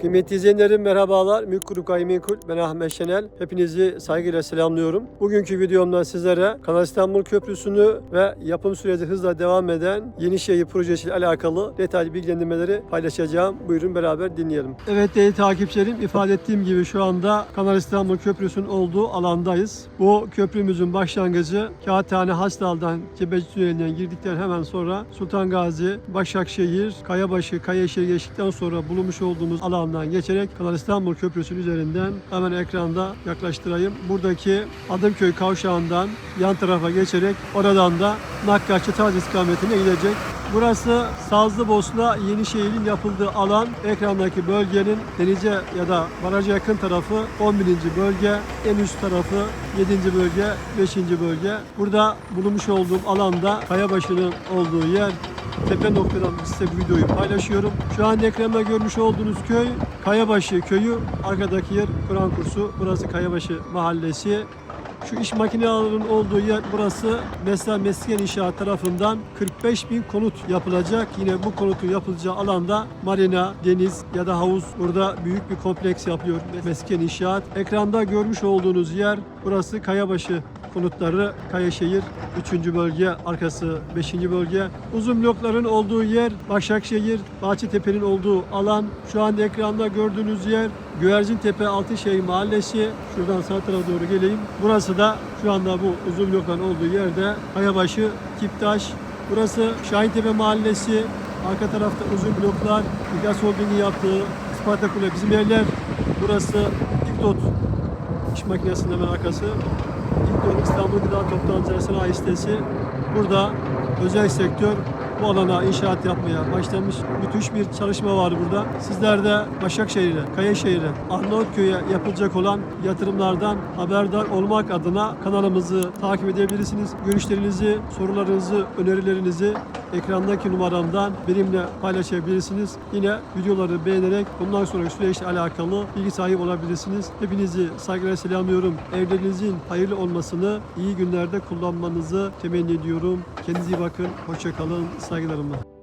Kıymetli izleyenlerim merhabalar. Mülk Grup Gayrimenkul. Ben Ahmet Şenel. Hepinizi saygıyla selamlıyorum. Bugünkü videomda sizlere Kanal İstanbul Köprüsü'nü ve yapım süreci hızla devam eden Yenişehir projesiyle alakalı detaylı bilgilendirmeleri paylaşacağım. Buyurun beraber dinleyelim. Evet değerli takipçilerim ifade ettiğim gibi şu anda Kanal İstanbul Köprüsü'nün olduğu alandayız. Bu köprümüzün başlangıcı Kağıthane Hastal'dan Cebeci Tüneli'nden girdikten hemen sonra Sultan Gazi, Başakşehir, Kayabaşı, Kayaşehir geçtikten sonra bulunmuş olduğumuz alandan geçerek Kanal İstanbul Köprüsü'nün üzerinden hemen ekranda yaklaştırayım. Buradaki Adımköy kavşağından yan tarafa geçerek oradan da Nakkaççı Taz istikametine gidecek. Burası Sazlıbosna Yenişehir'in yapıldığı alan. Ekrandaki bölgenin denize ya da baraja yakın tarafı 11. bölge, en üst tarafı 7. bölge, 5. bölge. Burada bulunmuş olduğum alanda Kayabaşı'nın olduğu yer tepe noktadan size bu videoyu paylaşıyorum. Şu an ekranda görmüş olduğunuz köy Kayabaşı köyü. Arkadaki yer Kur'an kursu. Burası Kayabaşı mahallesi. Şu iş makinelerinin olduğu yer burası Mesela Mesken İnşaat tarafından 45 bin konut yapılacak. Yine bu konutun yapılacağı alanda marina, deniz ya da havuz burada büyük bir kompleks yapıyor Mesken İnşaat. Ekranda görmüş olduğunuz yer burası Kayabaşı konutları Kayaşehir 3. bölge, arkası 5. bölge. Uzun blokların olduğu yer Başakşehir, Bahçetepe'nin olduğu alan. Şu anda ekranda gördüğünüz yer Güvercintepe Altınşehir Mahallesi. Şuradan sağ tarafa doğru geleyim. Burası da şu anda bu uzun blokların olduğu yerde Kayabaşı, Kiptaş. Burası Şahintepe Mahallesi. Arka tarafta uzun bloklar. Migas Holding'in yaptığı Isparta Kule bizim yerler. Burası İkdot iş makinesinin hemen arkası. İlk İstanbul Gıda Toptancıları Sanayi. Burada özel sektör bu alana inşaat yapmaya başlamış. Müthiş bir çalışma var burada. Sizler de Başakşehir'e, Kayaşehir'e, Arnavutköy'e yapılacak olan yatırımlardan haberdar olmak adına kanalımızı takip edebilirsiniz. Görüşlerinizi, sorularınızı, önerilerinizi ekrandaki numaramdan benimle paylaşabilirsiniz. Yine videoları beğenerek bundan sonraki süreçle alakalı bilgi sahibi olabilirsiniz. Hepinizi saygıyla selamlıyorum. Evlerinizin hayırlı olmasını, iyi günlerde kullanmanızı temenni ediyorum. Kendinize iyi bakın. Hoşçakalın. Saygılarımla.